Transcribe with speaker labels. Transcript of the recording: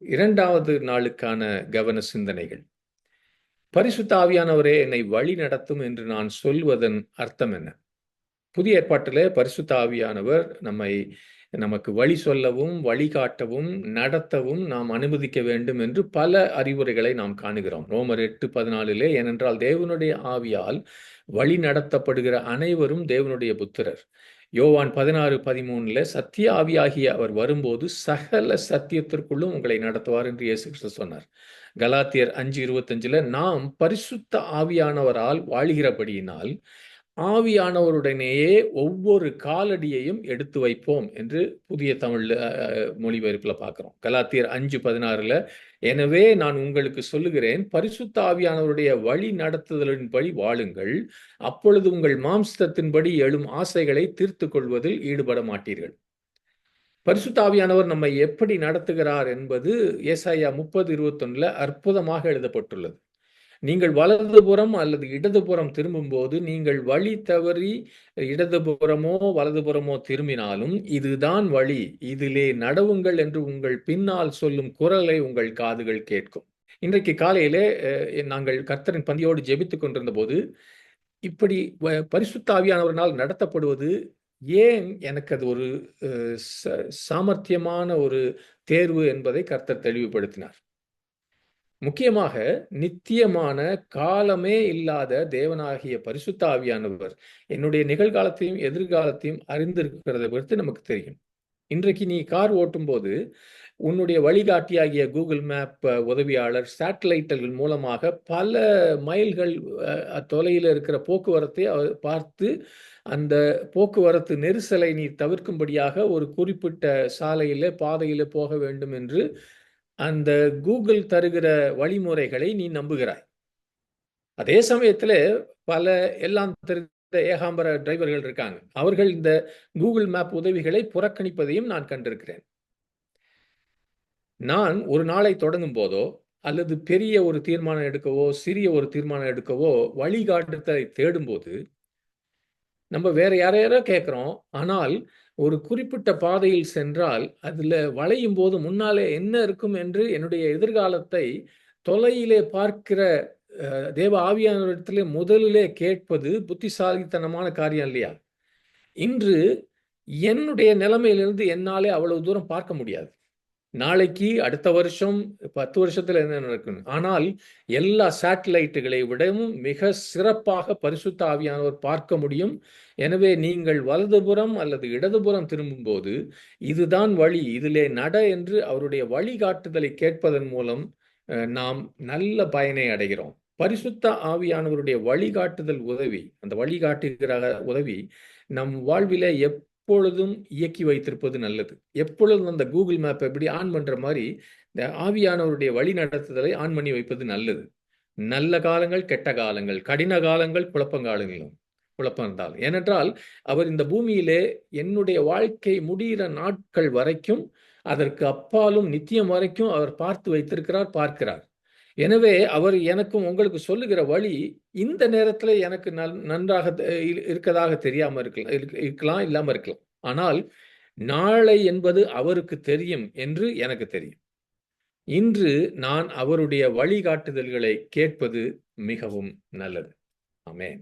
Speaker 1: இரண்டாவது நாளுக்கான கவன சிந்தனைகள். பரிசுத்த ஆவியானவரே என்னை வழி நடத்தும் என்று நான் சொல்வதன் அர்த்தம் என்ன? புதிய ஏற்பாட்டிலே பரிசுத்த ஆவியானவர் நம்மை நமக்கு வழி சொல்லவும் வழிகாட்டவும் நடத்தவும் நாம் அனுமதிக்க வேண்டும் என்று பல அறிவுரைகளை நாம் காணுகிறோம். ரோமர் எட்டு பதினாலிலே ஏனென்றால் தேவனுடைய ஆவியால் வழி நடத்தப்படுகிற அனைவரும் தேவனுடைய புத்திரர். யோவான் பதினாறு பதிமூணில் சத்திய ஆவியாகிய அவர் வரும்போது சகல சத்தியத்திற்குள்ளும் உங்களை நடத்துவார் என்று இயேசு கிறிஸ்து சொன்னார். கலாத்தியர் அஞ்சு இருபத்தஞ்சில் நாம் பரிசுத்த ஆவியானவரால் வாழ்கிறபடியினால் ஆவியானவருடனேயே ஒவ்வொரு காலடியையும் எடுத்து வைப்போம் என்று புதிய தமிழ் மொழிபெயர்ப்பில் பார்க்குறோம் கலாத்தியர் அஞ்சு பதினாறில் எனவே நான் உங்களுக்கு சொல்லுகிறேன் பரிசுத்த ஆவியானவருடைய வழி நடத்துதலின்படி வாழுங்கள். அப்பொழுது உங்கள் மாம்சத்தின்படி எழும் ஆசைகளை தீர்த்து கொள்வதில் ஈடுபட மாட்டீர்கள். பரிசுத்தாவியானவர் நம்மை எப்படி நடத்துகிறார் என்பது ஏசாயா முப்பது இருபத்தொன்னுல அற்புதமாக எழுதப்பட்டுள்ளது. நீங்கள் வலதுபுறம் அல்லது இடதுபுறம் திரும்பும்போது நீங்கள் வழி தவறி இடதுபுறமோ வலதுபுறமோ திரும்பினாலும் இதுதான் வழி. இதிலே நடவுங்கள் என்று உங்கள் பின்னால் சொல்லும் குரலை உங்கள் காதுகள் கேட்கும். இன்றைக்கு காலையிலே நாங்கள் கர்த்தரின் பந்தியோடு ஜெபித்துக் கொண்டிருந்த போது இப்படி பரிசுத்தாவியானவர்களால் நடத்தப்படுவது ஏன் எனக்கு அது ஒரு சாமர்த்தியமான ஒரு தேர்வு என்பதை கர்த்தர் தெளிவுபடுத்தினார். முக்கியமாக நித்தியமான காலமே இல்லாத தேவனாகிய பரிசுத்த ஆவியானவர் என்னுடைய நிகழ்காலத்தையும் எதிர்காலத்தையும் அறிந்திருக்கிறத குறித்து நமக்கு தெரியும். இன்றைக்கு நீ கார் ஓட்டும் போது உன்னுடைய வழிகாட்டியாகிய கூகுள் மேப் உதவியாளர் சேட்டலைட்டுகள் மூலமாக பல மைல்கள் தொலையில் இருக்கிற போக்குவரத்தை பார்த்து அந்த போக்குவரத்து நெரிசலை நீ தவிர்க்கும்படியாக ஒரு குறிப்பிட்ட சாலையில் பாதையில் போக வேண்டும் என்று அந்த கூகுள் தருகிற வழிமுறைகளை நீ நம்புகிறாய். அதே சமயத்தில் பல எல்லாம் தெரிந்த ஏகாம்பர டிரைவர்கள் இருக்காங்க. அவர்கள் இந்த கூகுள் மேப் உதவிகளை புறக்கணிப்பதையும் நான் கண்டிருக்கிறேன். நான் ஒரு நாளை தொடங்கும் போதோ அல்லது பெரிய ஒரு தீர்மானம் எடுக்கவோ சிறிய ஒரு தீர்மானம் எடுக்கவோ வழிகாட்டுதலை தேடும்போது நம்ம வேற யாரையாரோ கேட்குறோம் ஆனால் ஒரு குறிப்பிட்ட பாதையில் சென்றால் அதில் வளையும் போது முன்னாலே என்ன இருக்கும் என்று என்னுடைய எதிர்காலத்தை தொலையிலே பார்க்கிற தேவ ஆவியானவரிடத்திலே முதலிலே கேட்பது புத்திசாலித்தனமான காரியம் இல்லையா? இன்று என்னுடைய நிலைமையிலிருந்து என்னாலே அவ்வளவு தூரம் பார்க்க முடியாது. நாளைக்கு அடுத்த வருஷம் பத்து வருஷத்துல என்ன நடக்கும் ஆனால் எல்லா சேட்டலைட்டுகளை விடவும் மிக சிறப்பாக பரிசுத்த ஆவியானவர் பார்க்க முடியும். எனவே நீங்கள் வலதுபுறம் அல்லது இடதுபுறம் திரும்பும் போது இதுதான் வழி இதிலே நட என்று அவருடைய வழிகாட்டுதலை கேட்பதன் மூலம் நாம் நல்ல பயனை அடைகிறோம். பரிசுத்த ஆவியானவருடைய வழிகாட்டுதல் உதவி அந்த வழிகாட்டுகிற உதவி நம் வாழ்வில எப் எப்பொழுதும் இயக்கி வைத்திருப்பது நல்லது. எப்பொழுதும் அந்த கூகுள் மேப் எப்படி ஆன் பண்ற மாதிரி இந்த ஆவியானவருடைய வழி நடத்துதலை ஆன் பண்ணி வைப்பது நல்லது. நல்ல காலங்கள் கெட்ட காலங்கள் கடின காலங்கள் குழப்பங்காலங்களும் குழப்பம் இருந்தால் ஏனென்றால் அவர் இந்த பூமியிலே என்னுடைய வாழ்க்கை முடிகிற நாட்கள் வரைக்கும் அதற்கு அப்பாலும் நித்தியம் வரைக்கும் அவர் பார்த்து வைத்திருக்கிறார் பார்க்கிறார். எனவே அவர் எனக்கும் உங்களுக்கு சொல்லுகிற வழி இந்த நேரத்தில் எனக்கு நன்றாக இருக்கதாக தெரியாம இருக்கலாம் இருக்கலாம் இல்லாம இருக்கலாம். ஆனால் நாளை என்பது அவருக்கு தெரியும் என்று எனக்கு தெரியும். இன்று நான் அவருடைய வழிகாட்டுதல்களை கேட்பது மிகவும் நல்லது. ஆமேன்.